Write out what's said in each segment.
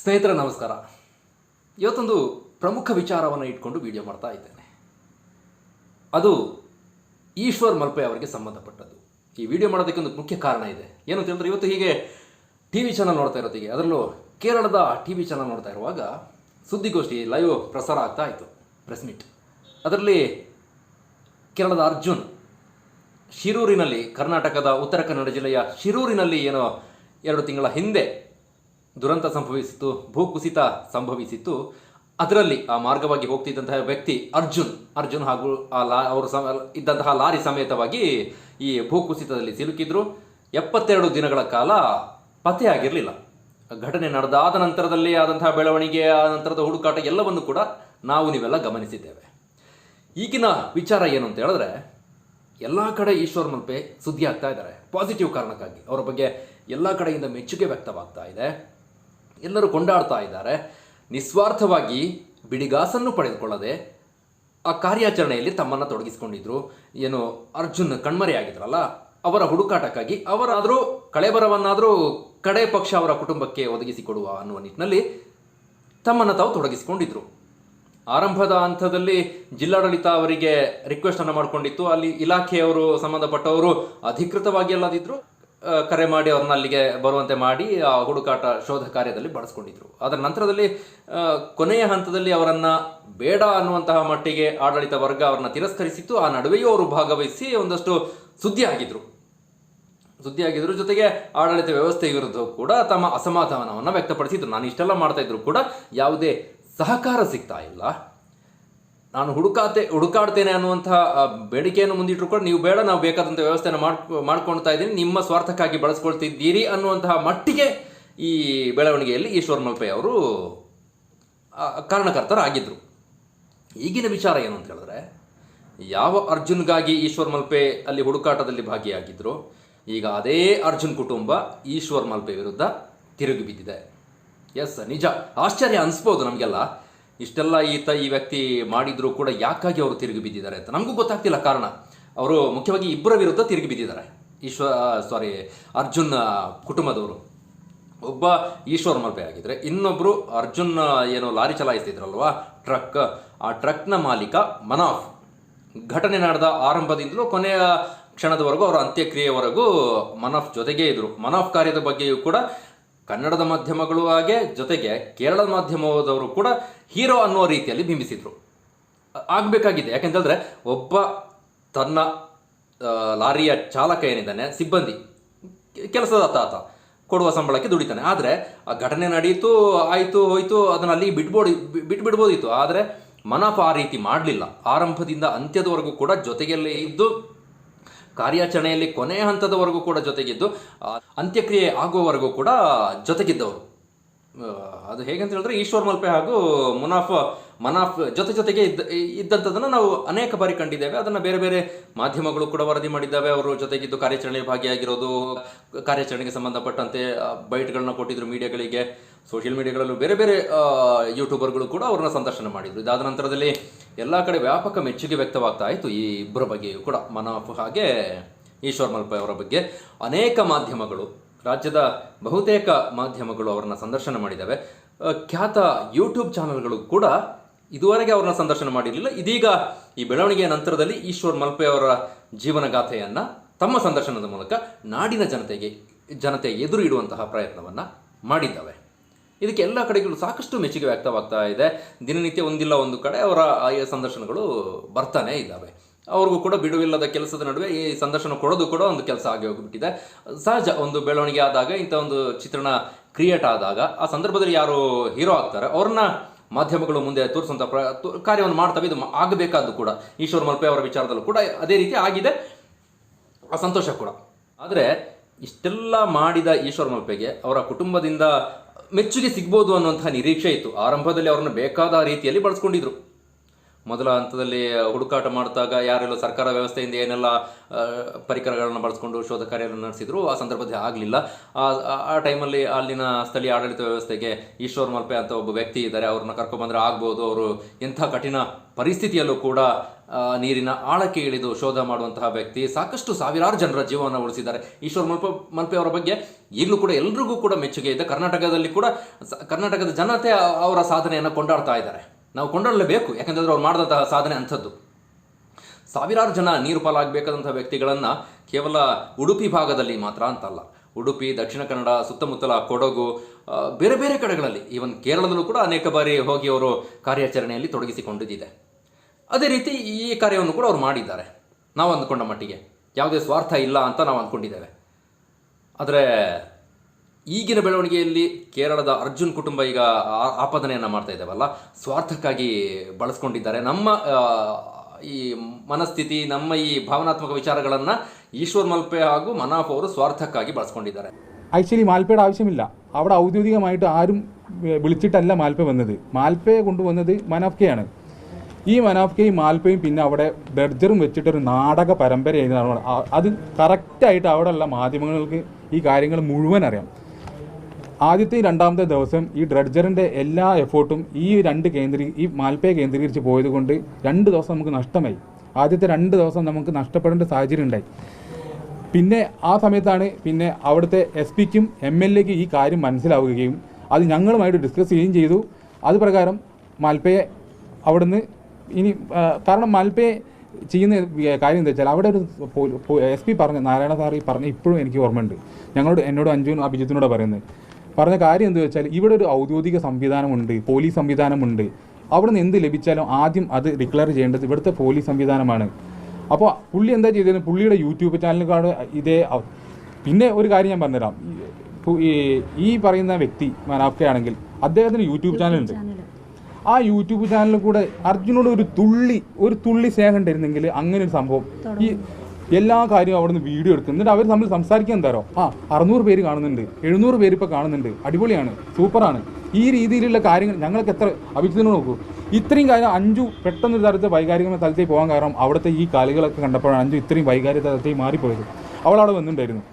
ಸ್ನೇಹಿತರೆ, ನಮಸ್ಕಾರ. ಇವತ್ತೊಂದು ಪ್ರಮುಖ ವಿಚಾರವನ್ನು ಇಟ್ಕೊಂಡು ವಿಡಿಯೋ ಮಾಡ್ತಾ ಇದ್ದೇನೆ. ಅದು ಈಶ್ವರ್ ಮಲ್ಪೆ ಅವರಿಗೆ ಸಂಬಂಧಪಟ್ಟದ್ದು. ಈ ವಿಡಿಯೋ ಮಾಡೋದಕ್ಕೆ ಒಂದು ಮುಖ್ಯ ಕಾರಣ ಇದೆ. ಏನು ಅಂತ ಇವತ್ತು ಹೀಗೆ ಟಿ ವಿ ಚಾನಲ್ ನೋಡ್ತಾ ಇರೋತ್ತಿಗೆ ಅದರಲ್ಲೂ ಕೇರಳದ ಟಿ ವಿ ಚಾನಲ್ ನೋಡ್ತಾ ಇರುವಾಗ ಸುದ್ದಿಗೋಷ್ಠಿ ಲೈವ್ ಪ್ರಸಾರ ಆಗ್ತಾ ಇತ್ತು, ಪ್ರೆಸ್ ಮೀಟ್. ಅದರಲ್ಲಿ ಕೇರಳದ ಅರ್ಜುನ್, ಶಿರೂರಿನಲ್ಲಿ, ಕರ್ನಾಟಕದ ಉತ್ತರ ಕನ್ನಡ ಜಿಲ್ಲೆಯ ಶಿರೂರಿನಲ್ಲಿ ಏನೋ ಎರಡು ತಿಂಗಳ ಹಿಂದೆ ದುರಂತ ಸಂಭವಿಸಿತ್ತು ಭೂಕುಸಿತ ಸಂಭವಿಸಿತ್ತು ಅದರಲ್ಲಿ ಆ ಮಾರ್ಗವಾಗಿ ಹೋಗ್ತಿದ್ದಂತಹ ವ್ಯಕ್ತಿ ಅರ್ಜುನ್ ಅರ್ಜುನ್ ಹಾಗೂ ಆ ಲಾ, ಅವರು ಇದ್ದಂತಹ ಲಾರಿ ಸಮೇತವಾಗಿ ಈ ಭೂಕುಸಿತದಲ್ಲಿ ಸಿಲುಕಿದ್ರು. ಎಪ್ಪತ್ತೆರಡು ದಿನಗಳ ಕಾಲ ಪತ್ತೆಯಾಗಿರಲಿಲ್ಲ. ಘಟನೆ ನಡೆದಾದ ನಂತರದಲ್ಲಿ ಆದಂತಹ ಬೆಳವಣಿಗೆ, ಆ ನಂತರದ ಹುಡುಕಾಟ ಎಲ್ಲವನ್ನು ಕೂಡ ನಾವು ನೀವೆಲ್ಲ ಗಮನಿಸಿದ್ದೇವೆ. ಈಗಿನ ವಿಚಾರ ಏನು ಅಂತ ಹೇಳಿದ್ರೆ, ಎಲ್ಲ ಕಡೆ ಈಶ್ವರ್ ಮಲ್ಪೆ ಸುದ್ದಿ ಆಗ್ತಾ ಇದ್ದಾರೆ. ಪಾಸಿಟಿವ್ ಕಾರಣಕ್ಕಾಗಿ. ಅವರ ಬಗ್ಗೆ ಎಲ್ಲ ಕಡೆಯಿಂದ ಮೆಚ್ಚುಗೆ ವ್ಯಕ್ತವಾಗ್ತಾ ಇದೆ. ಎಲ್ಲರೂ ಕೊಂಡಾಡ್ತಾ ಇದ್ದಾರೆ. ನಿಸ್ವಾರ್ಥವಾಗಿ ಬಿಡಿಗಾಸನ್ನು ಪಡೆದುಕೊಳ್ಳದೆ ಆ ಕಾರ್ಯಾಚರಣೆಯಲ್ಲಿ ತಮ್ಮನ್ನು ತೊಡಗಿಸಿಕೊಂಡಿದ್ರು. ಏನು ಅರ್ಜುನ್ ಕಣ್ಮರೆಯಾಗಿದ್ರಲ್ಲ ಅವರ ಹುಡುಕಾಟಕ್ಕಾಗಿ ಅವರಾದರೂ ಕಳೆಬರವನ್ನಾದರೂ ಕಡೆ ಪಕ್ಷ ಅವರ ಕುಟುಂಬಕ್ಕೆ ಒದಗಿಸಿಕೊಡುವ ಅನ್ನುವ ನಿಟ್ಟಿನಲ್ಲಿ ತಮ್ಮನ್ನು ತಾವು ತೊಡಗಿಸಿಕೊಂಡಿದ್ರು. ಆರಂಭದ ಹಂತದಲ್ಲಿ ಜಿಲ್ಲಾಡಳಿತ ಅವರಿಗೆ ರಿಕ್ವೆಸ್ಟ್ ಅನ್ನು ಮಾಡಿಕೊಂಡಿತ್ತು. ಅಲ್ಲಿ ಇಲಾಖೆಯವರು ಸಂಬಂಧಪಟ್ಟವರು ಅಧಿಕೃತವಾಗಿ ಅಲ್ಲದಿದ್ರು. ಆ, ಕರೆ ಮಾಡಿ ಅವ್ರನ್ನ ಅಲ್ಲಿಗೆ ಬರುವಂತೆ ಮಾಡಿ ಆ ಹುಡುಕಾಟ ಶೋಧ ಕಾರ್ಯದಲ್ಲಿ ಬಳಸ್ಕೊಂಡಿದ್ರು. ಅದರ ನಂತರದಲ್ಲಿ ಕೊನೆಯ ಹಂತದಲ್ಲಿ ಅವರನ್ನು ಬೇಡ ಅನ್ನುವಂತಹ ಮಟ್ಟಿಗೆ ಆಡಳಿತ ವರ್ಗ ಅವರನ್ನ ತಿರಸ್ಕರಿಸಿತ್ತು. ಆ ನಡುವೆಯೂ ಅವರು ಭಾಗವಹಿಸಿ ಒಂದಷ್ಟು ಸುದ್ದಿ ಆಗಿದ್ರು. ಸುದ್ದಿಯಾಗಿದ್ರು ಜೊತೆಗೆ ಆಡಳಿತ ವ್ಯವಸ್ಥೆ ವಿರುದ್ಧ ಕೂಡ ತಮ್ಮ ಅಸಮಾಧಾನವನ್ನು ವ್ಯಕ್ತಪಡಿಸಿದ್ರು. ನಾನು ಇಷ್ಟೆಲ್ಲ ಮಾಡ್ತಾ ಇದ್ರು ಕೂಡ ಯಾವುದೇ ಸಹಕಾರ ಸಿಗ್ತಾ ಇಲ್ಲ. ನಾನು ಹುಡುಕಾತೆ, ಹುಡುಕಾಡ್ತೇನೆ ಅನ್ನುವಂತಹ ಬೇಡಿಕೆಯನ್ನು ಮುಂದಿಟ್ಟರು ಕೂಡ ನೀವು ಬೇಡ, ನಾವು ಬೇಕಾದಂಥ ವ್ಯವಸ್ಥೆಯನ್ನು ಮಾಡ್ಕೊ ಮಾಡ್ಕೊಳ್ತಾ ಇದ್ದೀನಿ. ನಿಮ್ಮ ಸ್ವಾರ್ಥಕ್ಕಾಗಿ ಬಳಸ್ಕೊಳ್ತಿದ್ದೀರಿ ಅನ್ನುವಂತಹ ಮಟ್ಟಿಗೆ ಈ ಬೆಳವಣಿಗೆಯಲ್ಲಿ ಈಶ್ವರ್ ಮಲ್ಪೆ ಅವರು ಕಾರಣಕರ್ತರಾಗಿದ್ದರು ಈಗಿನ ವಿಚಾರ ಏನು ಅಂತ ಹೇಳಿದ್ರೆ, ಯಾವ ಅರ್ಜುನ್ಗಾಗಿ ಈಶ್ವರ್ ಮಲ್ಪೆ ಅಲ್ಲಿ ಹುಡುಕಾಟದಲ್ಲಿ ಭಾಗಿಯಾಗಿದ್ದರು ಈಗ ಅದೇ ಅರ್ಜುನ್ ಕುಟುಂಬ ಈಶ್ವರ್ ಮಲ್ಪೆ ವಿರುದ್ಧ ತಿರುಗಿ ಬಿದ್ದಿದೆ. ಎಸ್, ನಿಜ. ಆಶ್ಚರ್ಯ ಅನಿಸ್ಬೋದು ನಮಗೆಲ್ಲ. ಇಷ್ಟೆಲ್ಲ ಈತ ಈ ವ್ಯಕ್ತಿ ಮಾಡಿದ್ರು ಕೂಡ ಯಾಕಾಗಿ ಅವರು ತಿರುಗಿ ಬಿದ್ದಿದ್ದಾರೆ ಅಂತ? ನಮಗೂ ಗೊತ್ತಾಗ್ತಿಲ್ಲ ಕಾರಣ. ಅವರು ಮುಖ್ಯವಾಗಿ ಇಬ್ಬರ ವಿರುದ್ಧ ತಿರುಗಿ ಬಿದ್ದಿದ್ದಾರೆ. ಈಶ್ವ ಸಾರಿ ಅರ್ಜುನ್ ಕುಟುಂಬದವರು. ಒಬ್ಬ ಈಶ್ವರ್ ಮಲ್ಪೆ ಆಗಿದ್ರೆ ಇನ್ನೊಬ್ಬರು ಅರ್ಜುನ್ ಏನು ಲಾರಿ ಚಲಾಯಿಸ್ತಿದ್ರಲ್ವಾ? ಟ್ರಕ್. ಆ ಟ್ರಕ್ನ ಮಾಲೀಕ ಮನಾಫ್. ಘಟನೆ ನಡೆದ ಆರಂಭದಿಂದಲೂ ಕೊನೆಯ ಕ್ಷಣದವರೆಗೂ ಅವರ ಅಂತ್ಯಕ್ರಿಯೆವರೆಗೂ ಮನಾಫ್ ಜೊತೆಗೇ ಇದ್ದರು ಮನಾಫ್ ಕಾರ್ಯದ ಬಗ್ಗೆಯೂ ಕೂಡ ಕನ್ನಡದ ಮಾಧ್ಯಮಗಳು ಹಾಗೆ ಜೊತೆಗೆ ಕೇರಳದ ಮಾಧ್ಯಮದವರು ಕೂಡ ಹೀರೋ ಅನ್ನೋ ರೀತಿಯಲ್ಲಿ ಬಿಂಬಿಸಿದ್ರು. ಆಗಬೇಕಾಗಿದೆ. ಯಾಕೆಂತಂದ್ರೆ ಒಬ್ಬ ತನ್ನ ಲಾರಿಯ ಚಾಲಕ ಏನಿದ್ದಾನೆ, ಸಿಬ್ಬಂದಿ ಕೆಲಸದ ತಾತ ಕೊಡುವ ಸಂಬಳಕ್ಕೆ ದುಡಿತಾನೆ. ಆದರೆ ಆ ಘಟನೆ ನಡೀತು, ಆಯಿತು, ಹೋಯಿತು, ಅದನ್ನು ಅಲ್ಲಿ ಬಿಟ್ಬೋಡಿ ಬಿಟ್ಬಿಡ್ಬೋದಿತ್ತು ಆದರೆ ಮನಪ ಆ ರೀತಿ ಮಾಡಲಿಲ್ಲ. ಆರಂಭದಿಂದ ಅಂತ್ಯದವರೆಗೂ ಕೂಡ ಜೊತೆಗೆಲ್ಲೇ ಇದ್ದು ಕಾರ್ಯಾಚರಣೆಯಲ್ಲಿ ಕೊನೆಯ ಹಂತದವರೆಗೂ ಕೂಡ ಜೊತೆಗಿದ್ದು ಅಂತ್ಯಕ್ರಿಯೆ ಆಗುವವರೆಗೂ ಕೂಡ ಜೊತೆಗಿದ್ದವರು. ಅದು ಹೇಗೆ ಅಂತ ಹೇಳಿದ್ರೆ ಈಶ್ವರ್ ಮಲ್ಪೆ ಹಾಗೂ ಮುನಾಫ್ ಮನಾಫ್ ಜೊತೆ ಜೊತೆಗೆ ಇದ್ದ ಇದ್ದಂಥದ್ದನ್ನು ನಾವು ಅನೇಕ ಬಾರಿ ಕಂಡಿದ್ದೇವೆ. ಅದನ್ನು ಬೇರೆ ಬೇರೆ ಮಾಧ್ಯಮಗಳು ಕೂಡ ವರದಿ ಮಾಡಿದ್ದಾವೆ. ಅವರು ಜೊತೆಗಿದ್ದು ಕಾರ್ಯಾಚರಣೆಯಲ್ಲಿ ಭಾಗಿಯಾಗಿರೋದು, ಕಾರ್ಯಾಚರಣೆಗೆ ಸಂಬಂಧಪಟ್ಟಂತೆ ಬೈಟ್ಗಳನ್ನ ಕೊಟ್ಟಿದ್ರು ಮೀಡಿಯಾಗಳಿಗೆ, ಸೋಷಿಯಲ್ ಮೀಡಿಯಾಗಳಲ್ಲೂ ಬೇರೆ ಬೇರೆ ಯೂಟ್ಯೂಬರ್ಗಳು ಕೂಡ ಅವ್ರನ್ನ ಸಂದರ್ಶನ ಮಾಡಿದ್ರು. ಇದಾದ ನಂತರದಲ್ಲಿ ಎಲ್ಲ ಕಡೆ ವ್ಯಾಪಕ ಮೆಚ್ಚುಗೆ ವ್ಯಕ್ತವಾಗ್ತಾ ಇತ್ತು ಈ ಇಬ್ಬರ ಬಗ್ಗೆಯೂ ಕೂಡ. ಮನಾಫ್ ಹಾಗೆ ಈಶ್ವರ್ ಮಲ್ಪ ಅವರ ಬಗ್ಗೆ ಅನೇಕ ಮಾಧ್ಯಮಗಳು, ರಾಜ್ಯದ ಬಹುತೇಕ ಮಾಧ್ಯಮಗಳು ಅವರನ್ನ ಸಂದರ್ಶನ ಮಾಡಿದ್ದಾವೆ. ಖ್ಯಾತ ಯೂಟ್ಯೂಬ್ ಚಾನೆಲ್ಗಳು ಕೂಡ ಇದುವರೆಗೆ ಅವ್ರನ್ನ ಸಂದರ್ಶನ ಮಾಡಿರಲಿಲ್ಲ. ಇದೀಗ ಈ ಬೆಳವಣಿಗೆಯ ನಂತರದಲ್ಲಿ ಈಶ್ವರ್ ಮಲ್ಪೆ ಅವರ ಜೀವನಗಾಥೆಯನ್ನ ತಮ್ಮ ಸಂದರ್ಶನದ ಮೂಲಕ ನಾಡಿನ ಜನತೆಗೆ ಜನತೆ ಎದುರು ಇಡುವಂತಹ ಪ್ರಯತ್ನವನ್ನ ಮಾಡಿದ್ದಾವೆ. ಇದಕ್ಕೆ ಎಲ್ಲ ಕಡೆಗಳು ಸಾಕಷ್ಟು ಮೆಚ್ಚುಗೆ ವ್ಯಕ್ತವಾಗ್ತಾ ಇದೆ. ದಿನನಿತ್ಯ ಒಂದಿಲ್ಲ ಒಂದು ಕಡೆ ಅವರ ಸಂದರ್ಶನಗಳು ಬರ್ತಾನೆ ಇದ್ದಾವೆ. ಅವ್ರಿಗೂ ಕೂಡ ಬಿಡುವಿಲ್ಲದ ಕೆಲಸದ ನಡುವೆ ಈ ಸಂದರ್ಶನ ಕೊಡೋದು ಕೂಡ ಒಂದು ಕೆಲಸ ಆಗಿ ಹೋಗಿಬಿಟ್ಟಿದೆ. ಸಹಜ ಒಂದು ಬೆಳವಣಿಗೆ ಆದಾಗ ಇಂಥ ಒಂದು ಚಿತ್ರಣ ಕ್ರಿಯೇಟ್ ಆದಾಗ ಆ ಸಂದರ್ಭದಲ್ಲಿ ಯಾರು ಹೀರೋ ಆಗ್ತಾರೆ, ಅವ್ರನ್ನ ಮಾಧ್ಯಮಗಳು ಮುಂದೆ ತೋರಿಸುವಂಥ ಪ್ರ ಕಾರ್ಯವನ್ನು ಮಾಡ್ತವೆ ಇದು ಆಗಬೇಕಾದ್ದು ಕೂಡ, ಈಶ್ವರ್ ಮಲ್ಪೆ ಅವರ ವಿಚಾರದಲ್ಲೂ ಕೂಡ ಅದೇ ರೀತಿ ಆಗಿದೆ. ಆ ಕೂಡ. ಆದರೆ, ಇಷ್ಟೆಲ್ಲ ಮಾಡಿದ ಈಶ್ವರ್ ಮಲ್ಪೆಗೆ ಅವರ ಕುಟುಂಬದಿಂದ ಮೆಚ್ಚುಗೆ ಸಿಗ್ಬೋದು ಅನ್ನುವಂತಹ ನಿರೀಕ್ಷೆ ಇತ್ತು. ಆರಂಭದಲ್ಲಿ ಅವರನ್ನು ಬೇಕಾದ ರೀತಿಯಲ್ಲಿ ಬಳಸ್ಕೊಂಡಿದ್ರು. ಮೊದಲ ಹಂತದಲ್ಲಿ ಹುಡುಕಾಟ ಮಾಡಿದಾಗ ಯಾರೆಲ್ಲ ಸರ್ಕಾರ ವ್ಯವಸ್ಥೆಯಿಂದ ಏನೆಲ್ಲ ಪರಿಕರಗಳನ್ನು ಬಳಸ್ಕೊಂಡು ಶೋಧ ಕಾರ್ಯಗಳನ್ನು ನಡೆಸಿದ್ರು, ಆ ಸಂದರ್ಭದಲ್ಲಿ ಆಗಲಿಲ್ಲ. ಆ ಟೈಮಲ್ಲಿ ಅಲ್ಲಿನ ಸ್ಥಳೀಯ ಆಡಳಿತ ವ್ಯವಸ್ಥೆಗೆ ಈಶ್ವರ್ ಮಲ್ಪೆ ಅಂತ ಒಬ್ಬ ವ್ಯಕ್ತಿ ಇದ್ದಾರೆ. ಅವ್ರನ್ನ ಕರ್ಕೊಂಬಂದ್ರೆ ಆಗ್ಬೋದು. ಅವರು ಎಂಥ ಕಠಿಣ ಪರಿಸ್ಥಿತಿಯಲ್ಲೂ ಕೂಡ ನೀರಿನ ಆಳಕ್ಕೆ ಇಳಿದು ಶೋಧ ಮಾಡುವಂತಹ ವ್ಯಕ್ತಿ. ಸಾಕಷ್ಟು ಸಾವಿರಾರು ಜನರ ಜೀವನ ಉಳಿಸಿದ್ದಾರೆ. ಈಶ್ವರ್ ಮಲ್ಪ, ಮಲ್ಪೆ ಅವರ ಬಗ್ಗೆ ಈಗಲೂ ಕೂಡ ಎಲ್ರಿಗೂ ಕೂಡ ಮೆಚ್ಚುಗೆ ಇದೆ. ಕರ್ನಾಟಕದಲ್ಲಿ ಕೂಡ ಕರ್ನಾಟಕದ ಜನತೆ ಅವರ ಸಾಧನೆಯನ್ನು ಕೊಂಡಾಡ್ತಾ ಇದ್ದಾರೆ. ನಾವು ಕೊಂಡೊಳ್ಳಬೇಕು. ಯಾಕಂತಂದ್ರೆ ಅವ್ರು ಮಾಡಿದಂತಹ ಸಾಧನೆ ಅಂಥದ್ದು. ಸಾವಿರಾರು ಜನ ನೀರು ಪಾಲಾಗಬೇಕಾದಂಥ ವ್ಯಕ್ತಿಗಳನ್ನು ಕೇವಲ ಉಡುಪಿ ಭಾಗದಲ್ಲಿ ಮಾತ್ರ ಅಂತಲ್ಲ. ಉಡುಪಿ, ದಕ್ಷಿಣ ಕನ್ನಡ, ಸುತ್ತಮುತ್ತಲ, ಕೊಡಗು ಬೇರೆ ಬೇರೆ ಕಡೆಗಳಲ್ಲಿ, ಈವನ್ ಕೇರಳದಲ್ಲೂ ಕೂಡ ಅನೇಕ ಬಾರಿ ಹೋಗಿ ಅವರು ಕಾರ್ಯಾಚರಣೆಯಲ್ಲಿ ತೊಡಗಿಸಿಕೊಂಡಿದ್ದಿದೆ. ಅದೇ ರೀತಿ ಈ ಕಾರ್ಯವನ್ನು ಕೂಡ ಅವರು ಮಾಡಿದ್ದಾರೆ. ನಾವು ಅಂದ್ಕೊಂಡ ಮಟ್ಟಿಗೆ. ಯಾವುದೇ ಸ್ವಾರ್ಥ ಇಲ್ಲ ಅಂತ ನಾವು ಅಂದ್ಕೊಂಡಿದ್ದೇವೆ. ಆದರೆ ಈಗಿನ ಬೆಳವಣಿಗೆಯಲ್ಲಿ ಕೇರಳದ ಅರ್ಜುನ್ ಕುಟುಂಬ ಈಗ ಆಪಾದನೆಯನ್ನು ಮಾಡ್ತಾ ಇದ್ದಾವಲ್ಲ? ಸ್ವಾರ್ಥಕ್ಕಾಗಿ ಬಳಸ್ಕೊಂಡಿದ್ದಾರೆ. ನಮ್ಮ ಈ ಮನಸ್ಥಿತಿ ನಮ್ಮ ಈ ಭಾವನಾತ್ಮಕ ವಿಚಾರಗಳನ್ನು ಈಶ್ವರ್ ಮಲ್ಪೆ ಹಾಗೂ ಮನಾಫ್ ಅವರು ಸ್ವಾರ್ಥಕ್ಕಾಗಿ ಬಳಸ್ಕೊಂಡಿದ್ದಾರೆ. ആക്ച്വലി മാൽപ്പയുടെ ആവശ്യമില്ല. അവിടെ ഔദ്യോഗികമായിട്ട് ആരും വിളിച്ചിട്ടല്ല മാൽപ്പ വന്നത്. മാൽപ്പയെ കൊണ്ടുവന്നത് മനാഫ്കയാണ്. ഈ മനാഫ്കയും മാൽപ്പയും പിന്നെ അവിടെ ബെർജറും വെച്ചിട്ടൊരു നാടക പരമ്പര എഴുതുന്നതാണ് അത് കറക്റ്റായിട്ട് അവിടെയുള്ള മാധ്യമങ്ങൾക്ക് ഈ കാര്യങ്ങൾ മുഴുവൻ അറിയാം. ആദ്യത്തെ രണ്ടാമത്തെ ദിവസം ഈ ഡ്രഡ്ജറിന്റെ എല്ലാ എഫേർട്ടും ഈ രണ്ട് കേന്ദ്രീ ഈ മാൽപ്പയെ കേന്ദ്രീകരിച്ച് പോയത് കൊണ്ട് രണ്ട് ദിവസം നമുക്ക് നഷ്ടമായി. ആദ്യത്തെ രണ്ട് ദിവസം നമുക്ക് നഷ്ടപ്പെടേണ്ട സാഹചര്യം ഉണ്ടായി. പിന്നെ ആ സമയത്താണ് പിന്നെ അവിടുത്തെ എസ് പിക്കും എം എൽ എക്കും ഈ കാര്യം മനസ്സിലാവുകയും അത് ഞങ്ങളുമായിട്ട് ഡിസ്കസ് ചെയ്യുകയും ചെയ്തു. അത് പ്രകാരം മാൽപ്പയെ അവിടുന്ന് ഇനി കാരണം മാൽപ്പയെ ചെയ്യുന്ന കാര്യം എന്താ വെച്ചാൽ അവിടെ ഒരു എസ് പി പറഞ്ഞ നാരായണ സാർ ഈ പറഞ്ഞ ഇപ്പോഴും എനിക്ക് ഓർമ്മയുണ്ട്. ഞങ്ങളോട് എന്നോട് അഞ്ജുനും അഭിജിത്തിനോട് പറയുന്നത്. പറഞ്ഞ കാര്യം എന്താ വെച്ചാൽ ഇവിടെ ഒരു ഔദ്യോഗിക സംവിധാനമുണ്ട് പോലീസ് സംവിധാനമുണ്ട്. അവിടുന്ന് എന്ത് ലഭിച്ചാലും ആദ്യം അത് ഡിക്ലെയർ ചെയ്യേണ്ടത് ഇവിടുത്തെ പോലീസ് സംവിധാനമാണ്. അപ്പോൾ പുള്ളി എന്താ ചെയ്തത് പുള്ളിയുടെ യൂട്യൂബ് ചാനലിലാണ് ഇതേ പിന്നെ ഒരു കാര്യം ഞാൻ പറഞ്ഞുതരാം. ഈ പറയുന്ന വ്യക്തി മനാഫ്കയാണെങ്കിൽ അദ്ദേഹത്തിന് യൂട്യൂബ് ചാനലുണ്ട്. ആ യൂട്യൂബ് ചാനലിൽ കൂടെ അർജുനോട് ഒരു തുള്ളി ഒരു തുള്ളി സ്നേഹം ഉണ്ടായിരുന്നെങ്കിൽ അങ്ങനെ ഒരു സംഭവം ഈ എല്ലാ കാര്യവും അവിടുന്ന് വീഡിയോ എടുക്കും എന്നിട്ട് അവർ തമ്മിൽ സംസാരിക്കാൻ എന്താരോ ആ അറുന്നൂറ് പേര് കാണുന്നുണ്ട് എഴുന്നൂറ് പേര് ഇപ്പോൾ കാണുന്നുണ്ട് അടിപൊളിയാണ് സൂപ്പറാണ് ഈ രീതിയിലുള്ള കാര്യങ്ങൾ ഞങ്ങൾക്ക് എത്ര അഭിജിത്തിനോട് നോക്കൂ ഇത്രയും കാര്യം അഞ്ചു പെട്ടെന്ന് ഒരു തരത്തിൽ വൈകാരികമായ തലത്തിൽ പോകാൻ കാരണം അവിടുത്തെ ഈ കളികളൊക്കെ കണ്ടപ്പോഴാണ് അഞ്ചു ഇത്രയും വൈകാരിക തലത്തിൽ മാറിപ്പോയത് അവൾ അവിടെ വന്നിട്ടുണ്ടായിരുന്നു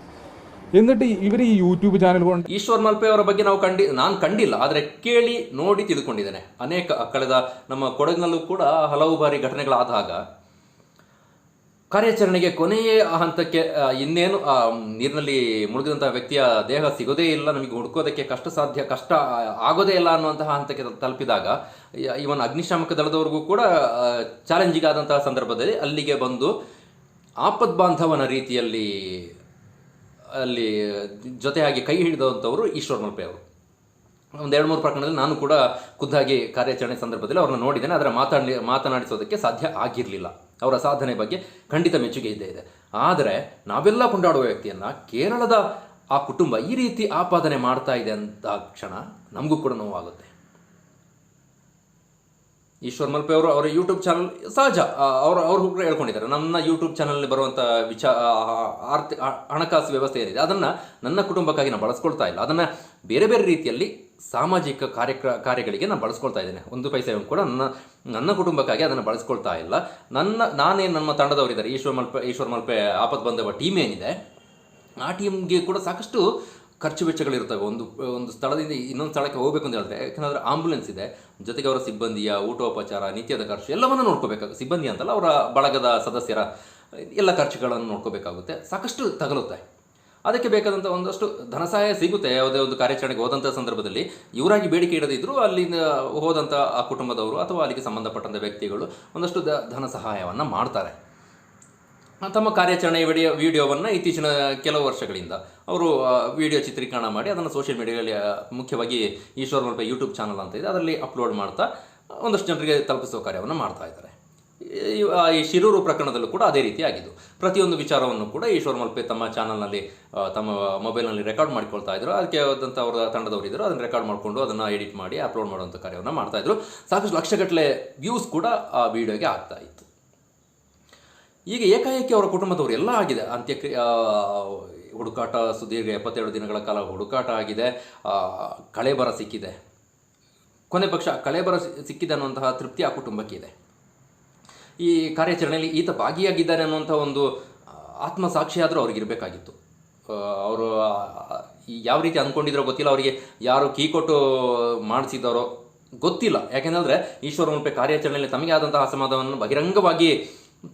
എന്നിട്ട് ഇവർ ഈ യൂട്യൂബ് ചാനൽ കൊണ്ട് ಈಶ್ವರ್ ಮಲ್ಪೆ ಅವರ ಬಗ್ಗೆ ನಾವು ಕಂಡಿ ನಾನು ಕಂಡಿಲ್ಲ ಆದರೆ ಕೇಳಿ ನೋಡಿ ತಿಳ್ಕೊಂಡಿದ್ದೇನೆ ಅನೇಕ ಕಳೆದ ನಮ್ಮ ಕೊಡಗಿನಲ್ಲೂ ಕೂಡ ಹಲವು ಬಾರಿ ಘಟನೆಗಳಾದಾಗ ಕಾರ್ಯಾಚರಣೆಗೆ ಕೊನೆಯ ಹಂತಕ್ಕೆ ಇನ್ನೇನು ನೀರಿನಲ್ಲಿ ಮುಳುಗಿದಂತಹ ವ್ಯಕ್ತಿಯ ದೇಹ ಸಿಗೋದೇ ಇಲ್ಲ, ನಮಗೆ ಹುಡುಕೋದಕ್ಕೆ ಕಷ್ಟ ಸಾಧ್ಯ, ಕಷ್ಟ ಆಗೋದೇ ಇಲ್ಲ ಅನ್ನುವಂತಹ ಹಂತಕ್ಕೆ ತಲ್- ತಲುಪಿದಾಗ ಇವನ್ ಅಗ್ನಿಶಾಮಕ ದಳದವರೆಗೂ ಕೂಡ ಚಾಲೆಂಜಿಂಗ್ ಆದಂತಹ ಸಂದರ್ಭದಲ್ಲಿ ಅಲ್ಲಿಗೆ ಬಂದು ಆಪದ್ಬಾಂಧವನ ರೀತಿಯಲ್ಲಿ, ಅಲ್ಲಿ ಜೊತೆಯಾಗಿ ಕೈ ಹಿಡಿದಂಥವರು ಈಶ್ವರ್ ಮಲ್ಪೆ ಅವರು. ಒಂದು ಎರಡು ಮೂರು ಪ್ರಕರಣದಲ್ಲಿ ನಾನು ಕೂಡ ಖುದ್ದಾಗಿ ಕಾರ್ಯಾಚರಣೆ ಸಂದರ್ಭದಲ್ಲಿ ಅವ್ರನ್ನ ನೋಡಿದ್ದೇನೆ ಅದರ ಮಾತಾಡಲಿ, ಮಾತನಾಡಿಸೋದಕ್ಕೆ ಸಾಧ್ಯ ಆಗಿರಲಿಲ್ಲ. ಅವರ ಸಾಧನೆ ಬಗ್ಗೆ ಖಂಡಿತ ಮೆಚ್ಚುಗೆ ಇದ್ದೇ ಇದೆ. ಆದರೆ ನಾವೆಲ್ಲ ಕೊಂಡಾಡುವ ವ್ಯಕ್ತಿಯನ್ನು ಕೇರಳದ ಆ ಕುಟುಂಬ ಈ ರೀತಿ ಆಪಾದನೆ ಮಾಡ್ತಾ ಇದೆ ಅಂತ ಕ್ಷಣ ನಮಗೂ ಕೂಡ ನೋವಾಗುತ್ತೆ. ಈಶ್ವರ್ ಮಲ್ಪೆ ಅವರು ಅವರ ಯೂಟ್ಯೂಬ್ ಚಾನಲ್ ಸಹಜ ಅವರು ಅವರು ಕೂಡ ಹೇಳ್ಕೊಂಡಿದ್ದಾರೆ. ನನ್ನ ಯೂಟ್ಯೂಬ್ ಚಾನಲ್ನಲ್ಲಿ ಬರುವಂಥ ವಿಚಾ ಆರ್ಥಿಕ ಹಣಕಾಸು ವ್ಯವಸ್ಥೆ ಏನಿದೆ, ಅದನ್ನು ನನ್ನ ಕುಟುಂಬಕ್ಕಾಗಿ ನಾನು ಬಳಸ್ಕೊಳ್ತಾ ಇಲ್ಲ. ಅದನ್ನು ಬೇರೆ ಬೇರೆ ರೀತಿಯಲ್ಲಿ ಸಾಮಾಜಿಕ ಕಾರ್ಯಕ್ರ, ಕಾರ್ಯಗಳಿಗೆ ನಾನು ಬಳಸ್ಕೊಳ್ತಾ ಇದ್ದೇನೆ. ಒಂದು ಪೈಸೆ ಕೂಡ ನನ್ನ ನನ್ನ ಕುಟುಂಬಕ್ಕಾಗಿ ಅದನ್ನು ಬಳಸ್ಕೊಳ್ತಾ ಇಲ್ಲ. ನನ್ನ ನಾನೇನು ನಮ್ಮ ತಂಡದವರಿದ್ದಾರೆ. ಈಶ್ವರ್ ಮಲ್ಪೆ ಈಶ್ವರ್ ಮಲ್ಪೆ ಆಪತ್ ಬಂದವ ಟೀಮ್ ಏನಿದೆ, ಆ ಟೀಮ್ಗೆ ಕೂಡ ಸಾಕಷ್ಟು ಖರ್ಚು ವೆಚ್ಚಗಳಿರ್ತವೆ. ಒಂದು ಒಂದು ಸ್ಥಳದಿಂದ ಇನ್ನೊಂದು ಸ್ಥಳಕ್ಕೆ ಹೋಗಬೇಕು ಅಂತ ಹೇಳಿದ್ರೆ, ಯಾಕಂದರೆ ಆಂಬುಲೆನ್ಸ್ ಇದೆ. ಜೊತೆಗೆ ಅವರ ಸಿಬ್ಬಂದಿಯ ಊಟೋಪಚಾರ, ನಿತ್ಯದ ಖರ್ಚು ಎಲ್ಲವನ್ನು ನೋಡ್ಕೋಬೇಕಾಗುತ್ತೆ ಸಿಬ್ಬಂದಿ ಅಂತಲ್ಲ ಅವರ ಬಳಗದ ಸದಸ್ಯರ ಎಲ್ಲ ಖರ್ಚುಗಳನ್ನು ನೋಡ್ಕೋಬೇಕಾಗುತ್ತೆ. ಸಾಕಷ್ಟು ತಗಲುತ್ತೆ. ಅದಕ್ಕೆ ಬೇಕಾದಂಥ ಒಂದಷ್ಟು ಧನ ಸಹಾಯ ಸಿಗುತ್ತೆ. ಯಾವುದೇ ಒಂದು ಕಾರ್ಯಾಚರಣೆಗೆ ಹೋದಂಥ ಸಂದರ್ಭದಲ್ಲಿ ಇವರಾಗಿ ಬೇಡಿಕೆ ಇಡದಿದ್ದರೂ ಅಲ್ಲಿಂದ ಹೋದಂಥ ಆ ಕುಟುಂಬದವರು ಅಥವಾ ಅಲ್ಲಿಗೆ ಸಂಬಂಧಪಟ್ಟಂಥ ವ್ಯಕ್ತಿಗಳು ಒಂದಷ್ಟು ದ ಧನ ಸಹಾಯವನ್ನು ಮಾಡ್ತಾರೆ. ತಮ್ಮ ಕಾರ್ಯಾಚರಣೆ ವಿಡಿಯೋ, ವಿಡಿಯೋವನ್ನು ಇತ್ತೀಚಿನ ಕೆಲವು ವರ್ಷಗಳಿಂದ ಅವರು ವಿಡಿಯೋ ಚಿತ್ರೀಕರಣ ಮಾಡಿ ಅದನ್ನು ಸೋಷಿಯಲ್ ಮೀಡಿಯಾದಲ್ಲಿ ಮುಖ್ಯವಾಗಿ ಈಶ್ವರ್ ಮಲ್ಪೆ ಯೂಟ್ಯೂಬ್ ಚಾನಲ್ ಅಂತ ಇದೆ, ಅದರಲ್ಲಿ ಅಪ್ಲೋಡ್ ಮಾಡ್ತಾ ಒಂದಷ್ಟು ಜನರಿಗೆ ತಲುಪಿಸುವ ಕಾರ್ಯವನ್ನು ಮಾಡ್ತಾ ಇದ್ದಾರೆ. ಈ- ಶಿರೂರು ಪ್ರಕರಣದಲ್ಲೂ ಕೂಡ ಅದೇ ರೀತಿ ಆಗಿದ್ದು. ಪ್ರತಿಯೊಂದು ವಿಚಾರವನ್ನು ಕೂಡ ಈಶ್ವರ್ ಮಲ್ಪೆ ತಮ್ಮ ಚಾನಲ್ನಲ್ಲಿ ತಮ್ಮ ಮೊಬೈಲ್ನಲ್ಲಿ ರೆಕಾರ್ಡ್ ಮಾಡ್ಕೊಳ್ತಾ ಇದ್ರು. ಅದಕ್ಕೆ ಆದಂಥ ಅವರ ತಂಡದವರು ಇದ್ದರು ಅದನ್ನು ರೆಕಾರ್ಡ್ ಮಾಡಿಕೊಂಡು ಅದನ್ನು ಎಡಿಟ್ ಮಾಡಿ, ಅಪ್ಲೋಡ್ ಮಾಡುವಂಥ ಕಾರ್ಯವನ್ನು ಮಾಡ್ತಾ ಸಾಕಷ್ಟು ಲಕ್ಷಗಟ್ಟಲೆ ವ್ಯೂಸ್ ಕೂಡ ಆ ವಿಡಿಯೋಗೆ ಆಗ್ತಾ ಇತ್ತು. ಈಗ ಏಕಾಏಕಿ ಅವರ ಕುಟುಂಬದವರು ಎಲ್ಲ ಆಗಿದೆ. ಅಂತ್ಯಕ್ರಿಯೆ ಹುಡುಕಾಟ ಸುದೀರ್ಘ ಎಪ್ಪತ್ತೆರಡು ದಿನಗಳ ಕಾಲ ಹುಡುಕಾಟ ಆಗಿದೆ. ಕಳೆಬರ ಸಿಕ್ಕಿದೆ. ಕೊನೆ ಪಕ್ಷ ಕಳೆಬರ ಸಿಕ್ಕಿದೆ ಅನ್ನುವಂತಹ ತೃಪ್ತಿ ಆ ಕುಟುಂಬಕ್ಕೆ ಇದೆ. ಈ ಕಾರ್ಯಾಚರಣೆಯಲ್ಲಿ ಈತ ಭಾಗಿಯಾಗಿದ್ದಾನೆ ಅನ್ನುವಂಥ ಒಂದು ಆತ್ಮಸಾಕ್ಷಿ ಆದರೂ ಅವ್ರಿಗಿರಬೇಕಾಗಿತ್ತು ಅವರು ಯಾವ ರೀತಿ ಅಂದ್ಕೊಂಡಿದ್ರೋ ಗೊತ್ತಿಲ್ಲ. ಅವರಿಗೆ ಯಾರು ಕೀ ಕೊಟ್ಟು ಮಾಡಿಸಿದ್ದಾರೋ ಗೊತ್ತಿಲ್ಲ. ಯಾಕೆಂದರೆ ಈಶ್ವರ ಉಂಪೆ ಕಾರ್ಯಾಚರಣೆಯಲ್ಲಿ ತಮಗೆ ಆದಂತಹ ಅಸಮಾಧಾನವನ್ನು ಬಹಿರಂಗವಾಗಿ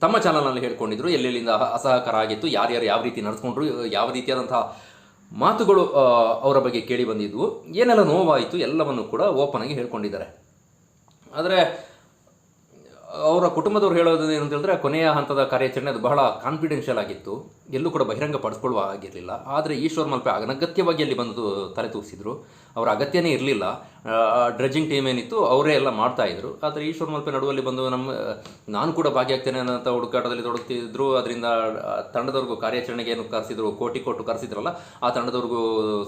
ತಮ್ಮ ಚಾನಲ್ನಲ್ಲಿ ಹೇಳ್ಕೊಂಡಿದ್ರು. ಎಲ್ಲೆಲ್ಲಿಂದ ಅಸಹಕಾರ ಆಗಿತ್ತು, ಯಾರ್ಯಾರು ಯಾವ ರೀತಿ ನಡೆಸ್ಕೊಂಡ್ರು, ಯಾವ ರೀತಿಯಾದಂತಹ ಮಾತುಗಳು ಅವರ ಬಗ್ಗೆ ಕೇಳಿ ಬಂದಿದ್ವು. ಏನೆಲ್ಲ ನೋವಾಯಿತು ಎಲ್ಲವನ್ನು ಕೂಡ ಓಪನ್ ಆಗಿ ಹೇಳ್ಕೊಂಡಿದ್ದಾರೆ. ಆದರೆ ಅವರ ಕುಟುಂಬದವ್ರು ಹೇಳೋದು ಏನು ಹೇಳಿದ್ರೆ, ಕೊನೆಯ ಹಂತದ ಕಾರ್ಯಾಚರಣೆ ಅದು ಬಹಳ ಕಾನ್ಫಿಡೆನ್ಷಿಯಲ್ ಆಗಿತ್ತು. ಎಲ್ಲೂ ಕೂಡ ಬಹಿರಂಗ ಪಡಿಸ್ಕೊಳ್ಳುವ ಆಗಿರಲಿಲ್ಲ. ಆದರೆ ಈಶ್ವರ್ ಮಲ್ಪೆ ಅನಗತ್ಯವಾಗಿ ಅಲ್ಲಿ ಬಂದು ತಲೆ ತೂಗಿಸಿದ್ರು. ಅವರ ಅಗತ್ಯನೇ ಇರಲಿಲ್ಲ. ಡ್ರೆಜ್ಜಿಂಗ್ ಟೀಮ್ ಏನಿತ್ತು, ಅವರೇ ಎಲ್ಲ ಮಾಡ್ತಾ ಇದ್ರು. ಆದರೆ ಈಶ್ವರ್ ಮಲ್ಪೆ ನಡುವಲ್ಲಿ ಬಂದು ನಮ್ಮ, ನಾನು ಕೂಡ ಭಾಗಿಯಾಗ್ತೇನೆ ಅನ್ನೋಂಥ ಹುಡುಕಾಟದಲ್ಲಿ ತೊಡಗ್ತಿದ್ರು. ಅದರಿಂದ ತಂಡದವ್ರಿಗೂ ಕಾರ್ಯಾಚರಣೆಗೆ ಏನು ಕರೆಸಿದ್ರು, ಕೋಟಿ ಕೊಟ್ಟು ಕರೆಸಿದ್ರಲ್ಲ, ಆ ತಂಡದವ್ರಿಗೂ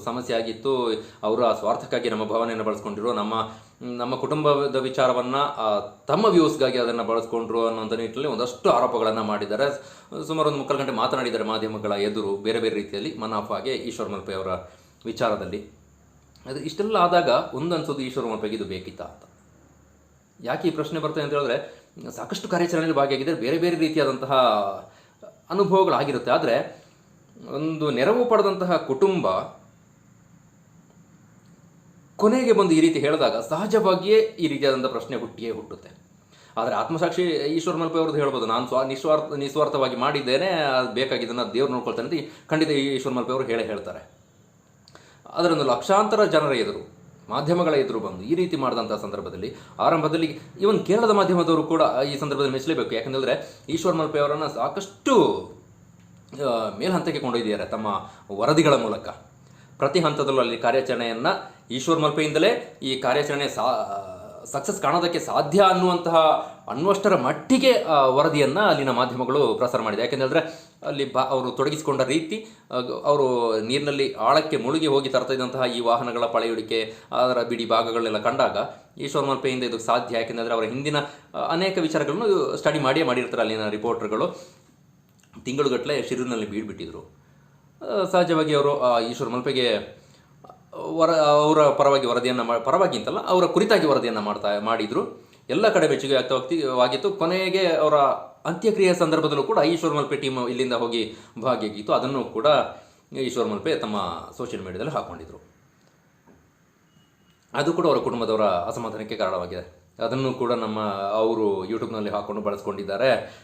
ಸಮಸ್ಯೆ ಆಗಿತ್ತು. ಅವರು ಆ ಸ್ವಾರ್ಥಕ್ಕಾಗಿ ನಮ್ಮ ಭಾವನೆಯನ್ನು ಬಳಸ್ಕೊಂಡಿರು ನಮ್ಮ ನಮ್ಮ ಕುಟುಂಬದ ವಿಚಾರವನ್ನು ತಮ್ಮ ವ್ಯೂಸ್ಗಾಗಿ ಅದನ್ನು ಬಳಸ್ಕೊಂಡ್ರು ಅನ್ನೋಂಥ ನಿಟ್ಟಿನಲ್ಲಿ ಒಂದಷ್ಟು ಆರೋಪಗಳನ್ನು ಮಾಡಿದ್ದಾರೆ. ಸುಮಾರು ಒಂದು ಮುಕ್ಕಾಲು ಗಂಟೆ ಮಾತನಾಡಿದ್ದಾರೆ ಮಾಧ್ಯಮಗಳ ಎದುರು ಬೇರೆ ಬೇರೆ ರೀತಿಯಲ್ಲಿ ಮನಾಫಾಗೆ ಈಶ್ವರ್ ಮಲ್ಪೆ ಅವರ ವಿಚಾರದಲ್ಲಿ. ಅದು ಇಷ್ಟೆಲ್ಲ ಆದಾಗ ಒಂದು ಅನ್ಸೋದು ಈಶ್ವರ್ ಮಲ್ಪೆಗೆ ಇದು ಬೇಕಿತ್ತ ಅಂತ. ಯಾಕೆ ಈ ಪ್ರಶ್ನೆ ಬರ್ತದೆ ಅಂತ ಹೇಳಿದ್ರೆ, ಸಾಕಷ್ಟು ಕಾರ್ಯಾಚರಣೆಯಲ್ಲಿ ಭಾಗಿಯಾಗಿದ್ದರೆ ಬೇರೆ ಬೇರೆ ರೀತಿಯಾದಂತಹ ಅನುಭವಗಳಾಗಿರುತ್ತೆ. ಆದರೆ, ಒಂದು ನೆರವು ಪಡೆದಂತಹ ಕುಟುಂಬ ಕೊನೆಗೆ ಬಂದು ಈ ರೀತಿ ಹೇಳಿದಾಗ ಸಹಜವಾಗಿಯೇ ಈ ರೀತಿಯಾದಂಥ ಪ್ರಶ್ನೆ ಹುಟ್ಟಿಯೇ ಹುಟ್ಟುತ್ತೆ. ಆದರೆ ಆತ್ಮಸಾಕ್ಷಿ ಈಶ್ವರ ಮಲ್ಪೆ ಅವ್ರದ್ದು ಹೇಳ್ಬೋದು, ನಾನು ಸ್ವ, ನಿಸ್ವಾರ್ಥ, ನಿಸ್ವಾರ್ಥವಾಗಿ ಮಾಡಿದ್ದೇನೆ, ಅದು ಬೇಕಾಗಿದ್ದನ್ನು ದೇವ್ರು ನೋಡ್ಕೊಳ್ತಾನೆ ಅಂತ ಖಂಡಿತ ಈಶ್ವರ ಮಲ್ಪೆ ಅವರು ಹೇಳೇ ಹೇಳ್ತಾರೆ. ಅದರೊಂದು ಲಕ್ಷಾಂತರ ಜನರ ಎದುರು, ಮಾಧ್ಯಮಗಳ ಎದುರು ಬಂದು ಈ ರೀತಿ ಮಾಡಿದಂಥ ಸಂದರ್ಭದಲ್ಲಿ ಆರಂಭದಲ್ಲಿ ಇವನ್ ಕೇರಳದ ಮಾಧ್ಯಮದವರು ಕೂಡ ಈ ಸಂದರ್ಭದಲ್ಲಿ ಮೆಚ್ಚಲೇಬೇಕು. ಯಾಕಂದ್ರೆ ಈಶ್ವರ್ ಮಲ್ಪೆ ಅವರನ್ನು ಸಾಕಷ್ಟು ಮೇಲ್ಹಂತಕ್ಕೆ ಕೊಂಡೊಯ್ದಿದ್ದಾರೆ ತಮ್ಮ ವರದಿಗಳ ಮೂಲಕ. ಪ್ರತಿ ಹಂತದಲ್ಲೂ ಅಲ್ಲಿ ಕಾರ್ಯಾಚರಣೆಯನ್ನು ಈಶ್ವರ್ ಮಲ್ಪೆಯಿಂದಲೇ ಈ ಕಾರ್ಯಾಚರಣೆ ಸಾ, ಸಕ್ಸಸ್ ಕಾಣೋದಕ್ಕೆ ಸಾಧ್ಯ ಅನ್ನುವಂತಹ ಅನ್ನುವಷ್ಟರ ಮಟ್ಟಿಗೆ ವರದಿಯನ್ನು ಅಲ್ಲಿನ ಮಾಧ್ಯಮಗಳು ಪ್ರಸಾರ ಮಾಡಿದೆ. ಯಾಕೆಂದರೆ ಅಲ್ಲಿ ಬಾ, ಅವರು ತೊಡಗಿಸಿಕೊಂಡ ರೀತಿ ಅವರು ನೀರಿನಲ್ಲಿ ಆಳಕ್ಕೆ ಮುಳುಗಿ ಹೋಗಿ ತರ್ತಾ ಈ ವಾಹನಗಳ ಪಳೆಯುಳಿಕೆ, ಅದರ ಬಿಡಿ ಭಾಗಗಳನ್ನೆಲ್ಲ ಕಂಡಾಗ ಈಶ್ವರ್ ಮಲ್ಪೆಯಿಂದ ಇದು ಸಾಧ್ಯ. ಯಾಕೆಂದರೆ ಅವರ ಹಿಂದಿನ ಅನೇಕ ವಿಚಾರಗಳನ್ನು ಸ್ಟಡಿ ಮಾಡಿಯೇ ಮಾಡಿರ್ತಾರೆ ಅಲ್ಲಿನ ರಿಪೋರ್ಟರ್ಗಳು. ತಿಂಗಳುಗಟ್ಟಲೆ ಶಿರೂರಿನಲ್ಲಿ ಬೀಡ್ಬಿಟ್ಟಿದ್ರು. ಸಹಜವಾಗಿ ಅವರು ಈಶ್ವರ್ ಮಲ್ಪೆಗೆ ವರ, ಅವರ ಪರವಾಗಿ ವರದಿಯನ್ನು ಮಾ, ಪರವಾಗಿ ಅಂತಲ್ಲ, ಅವರ ಕುರಿತಾಗಿ ವರದಿಯನ್ನು ಮಾಡ್ತಾ, ಮಾಡಿದರು. ಎಲ್ಲ ಕಡೆ ಮೆಚ್ಚುಗೆ ಆಗ್ತಾ ಕೊನೆಗೆ ಅವರ ಅಂತ್ಯಕ್ರಿಯೆ ಸಂದರ್ಭದಲ್ಲೂ ಕೂಡ ಈಶ್ವರ್ ಮಲ್ಪೆ ಟೀಮ್ ಇಲ್ಲಿಂದ ಹೋಗಿ ಭಾಗಿಯಾಗಿತ್ತು. ಅದನ್ನು ಕೂಡ ಈಶ್ವರ್ ಮಲ್ಪೆ ತಮ್ಮ ಸೋಷಿಯಲ್ ಮೀಡಿಯಾದಲ್ಲಿ ಹಾಕ್ಕೊಂಡಿದ್ರು ಅದು ಕೂಡ ಅವರ ಕುಟುಂಬದವರ ಅಸಮಾಧಾನಕ್ಕೆ ಕಾರಣವಾಗಿದೆ. ಅದನ್ನು ಕೂಡ ನಮ್ಮ, ಅವರು ಯೂಟ್ಯೂಬ್ನಲ್ಲಿ ಹಾಕ್ಕೊಂಡು ಬಳಸ್ಕೊಂಡಿದ್ದಾರೆ.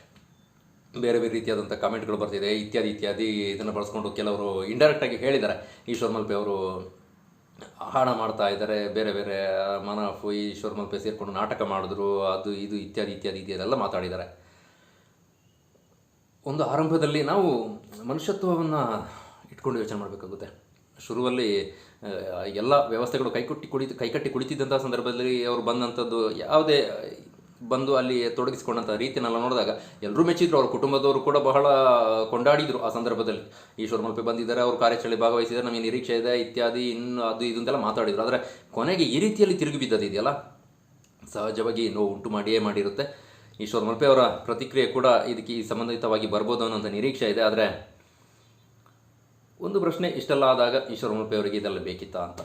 ಬೇರೆ ಬೇರೆ ರೀತಿಯಾದಂಥ ಕಮೆಂಟ್ಗಳು ಬರ್ತಿದೆ. ಇತ್ಯಾದಿ ಇತ್ಯಾದಿ ಇದನ್ನು ಬಳಸ್ಕೊಂಡು ಕೆಲವರು ಇಂಡೈರೆಕ್ಟಾಗಿ ಹೇಳಿದ್ದಾರೆ. ಈಶ್ವರ್ ಮಲ್ಪೆ ಅವರು ಹಣ ಮಾಡ್ತಾ ಇದ್ದಾರೆ. ಬೇರೆ ಬೇರೆ ಮನಫು ಈಶ್ವರ್ ಮಲ್ಪೆ ಸೇರಿಕೊಂಡು ನಾಟಕ ಮಾಡಿದ್ರು, ಅದು ಇದು ಇತ್ಯಾದಿ ಇತ್ಯಾದಿ ಇತ್ಯಾದಿ ಎಲ್ಲ ಮಾತಾಡಿದ್ದಾರೆ. ಒಂದು ಆರಂಭದಲ್ಲಿ ನಾವು ಮನುಷ್ಯತ್ವವನ್ನು ಇಟ್ಕೊಂಡು ಯೋಚನೆ ಮಾಡಬೇಕಾಗುತ್ತೆ. ಶುರುವಲ್ಲಿ ಎಲ್ಲ ವ್ಯವಸ್ಥೆಗಳು ಕೈಕೊಟ್ಟಿ ಕುಳಿತು, ಕೈಕಟ್ಟಿ ಕುಳಿತಿದ್ದಂಥ ಸಂದರ್ಭದಲ್ಲಿ ಅವರು ಬಂದಂಥದ್ದು ಯಾವುದೇ ಬಂದು ಅಲ್ಲಿ ತೊಡಗಿಸಿಕೊಂಡಂಥ ರೀತಿಯನ್ನೆಲ್ಲ ನೋಡಿದಾಗ ಎಲ್ಲರೂ ಮೆಚ್ಚಿದ್ರು, ಅವ್ರ ಕುಟುಂಬದವರು ಕೂಡ ಬಹಳ ಕೊಂಡಾಡಿದರು ಆ ಸಂದರ್ಭದಲ್ಲಿ. ಈಶ್ವರ ಮಲ್ಪೆ ಬಂದಿದ್ದಾರೆ, ಅವರು ಕಾರ್ಯಾಚರಣೆ ಭಾಗವಹಿಸಿದ್ದಾರೆ, ನಮಗೆ ನಿರೀಕ್ಷೆ ಇದೆ, ಇತ್ಯಾದಿ, ಇನ್ನು ಅದು ಇದು ಅಂತೆಲ್ಲ ಮಾತಾಡಿದರು. ಆದರೆ ಕೊನೆಗೆ ಈ ರೀತಿಯಲ್ಲಿ ತಿರುಗಿ ಬಿದ್ದದಿದೆಯಲ್ಲ ಸಹಜವಾಗಿ ನೋವು ಉಂಟು ಮಾಡಿಯೇ ಮಾಡಿರುತ್ತೆ. ಈಶ್ವರ ಮಲ್ಪೆ ಅವರ ಪ್ರತಿಕ್ರಿಯೆ ಕೂಡ ಇದಕ್ಕೆ ಈ ಸಂಬಂಧಿತವಾಗಿ ಬರ್ಬೋದು ಅನ್ನೋಂಥ ನಿರೀಕ್ಷೆ ಇದೆ. ಆದರೆ ಒಂದು ಪ್ರಶ್ನೆ ಇಷ್ಟೆಲ್ಲ ಆದಾಗ ಈಶ್ವರ ಮಲ್ಪೆ ಅವರಿಗೆ ಇದೆಲ್ಲ ಬೇಕಿತ್ತಾ ಅಂತ?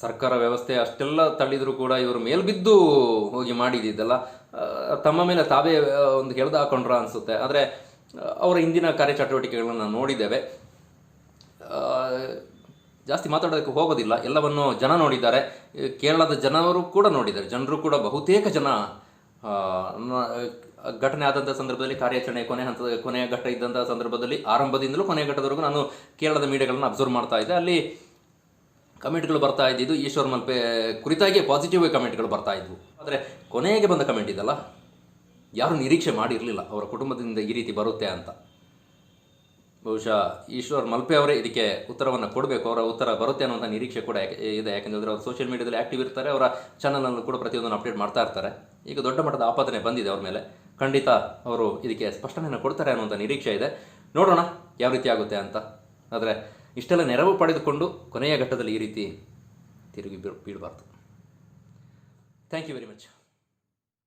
ಸರ್ಕಾರ ವ್ಯವಸ್ಥೆ ಅಷ್ಟೆಲ್ಲ ತಳ್ಳಿದ್ರು ಕೂಡ ಇವರು ಮೇಲ್ಬಿದ್ದು ಹೋಗಿ ಮಾಡಿದ್ದಲ್ಲ ತಮ್ಮ ಮೇಲೆ ತಾವೇ ಒಂದು ಹೇಳ್ದು ಹಾಕೊಂಡ್ರ ಅನಿಸುತ್ತೆ. ಆದರೆ ಅವರ ಹಿಂದಿನ ಕಾರ್ಯಚಟುವಟಿಕೆಗಳನ್ನು ನೋಡಿದ್ದೇವೆ. ಜಾಸ್ತಿ ಮಾತಾಡೋದಕ್ಕೆ ಹೋಗೋದಿಲ್ಲ. ಎಲ್ಲವನ್ನು ಜನ ನೋಡಿದ್ದಾರೆ. ಕೇರಳದ ಜನರು ಕೂಡ ನೋಡಿದ್ದಾರೆ. ಜನರು ಕೂಡ ಬಹುತೇಕ ಜನ ಘಟನೆ ಆದಂಥ ಸಂದರ್ಭದಲ್ಲಿ ಕಾರ್ಯಾಚರಣೆ ಕೊನೆ ಹಂತದ, ಕೊನೆಯ ಘಟ್ಟ ಇದ್ದಂಥ ಸಂದರ್ಭದಲ್ಲಿ ಆರಂಭದಿಂದಲೂ ಕೊನೆಯ ಘಟ್ಟದವರೆಗೂ ನಾನು ಕೇರಳದ ಮೀಡಿಯಾಗಳನ್ನು ಅಬ್ಸರ್ವ್ ಮಾಡ್ತಾ ಇದ್ದೆ. ಅಲ್ಲಿ ಕಮೆಂಟ್ಗಳು ಬರ್ತಾ ಇದ್ದಿದ್ದು, ಈಶ್ವರ್ ಮಲ್ಪೆ ಕುರಿತಾಗಿ ಪಾಸಿಟಿವ್ ಕಮೆಂಟ್ಗಳು ಬರ್ತಾ ಇದ್ವು. ಆದರೆ, ಕೊನೆಗೆ ಬಂದ ಕಮೆಂಟ್ ಇದಲ್ಲ? ಯಾರು ನಿರೀಕ್ಷೆ ಮಾಡಿರಲಿಲ್ಲ ಅವರ ಕುಟುಂಬದಿಂದ ಈ ರೀತಿ ಬರುತ್ತೆ ಅಂತ. ಬಹುಶಃ ಈಶ್ವರ್ ಮಲ್ಪೆ ಅವರೇ ಇದಕ್ಕೆ ಉತ್ತರವನ್ನು ಕೊಡಬೇಕು, ಅವರ ಉತ್ತರ ಬರುತ್ತೆ ಅನ್ನೋಂಥ ನಿರೀಕ್ಷೆ ಕೂಡ ಇದೆ. ಯಾಕೆಂದರೆ ಅವರು ಸೋಷಿಯಲ್ ಮೀಡಿಯಾದಲ್ಲಿ ಆ್ಯಕ್ಟಿವ್ ಇರ್ತಾರೆ, ಅವರ ಚಾನಲನ್ನು ಕೂಡ ಪ್ರತಿಯೊಂದನ್ನು ಅಪ್ಡೇಟ್ ಮಾಡ್ತಾ ಇರ್ತಾರೆ. ಈಗ ದೊಡ್ಡ ಮಟ್ಟದ ಆಪಾದನೆ ಬಂದಿದೆ ಅವ್ರ ಮೇಲೆ. ಖಂಡಿತ ಅವರು ಇದಕ್ಕೆ ಸ್ಪಷ್ಟನೆಯನ್ನು ಕೊಡ್ತಾರೆ ಅನ್ನೋಂಥ ನಿರೀಕ್ಷೆ ಇದೆ. ನೋಡೋಣ, ಯಾವ ರೀತಿ ಆಗುತ್ತೆ ಅಂತ. ಆದರೆ ಇಷ್ಟೆಲ್ಲ ನೆರವು ಪಡೆದುಕೊಂಡು ಕೊನೆಯ ಘಟ್ಟದಲ್ಲಿ ಈ ರೀತಿ ತಿರುಗಿ ಬೀಳಬಾರ್ದು. Thank you very much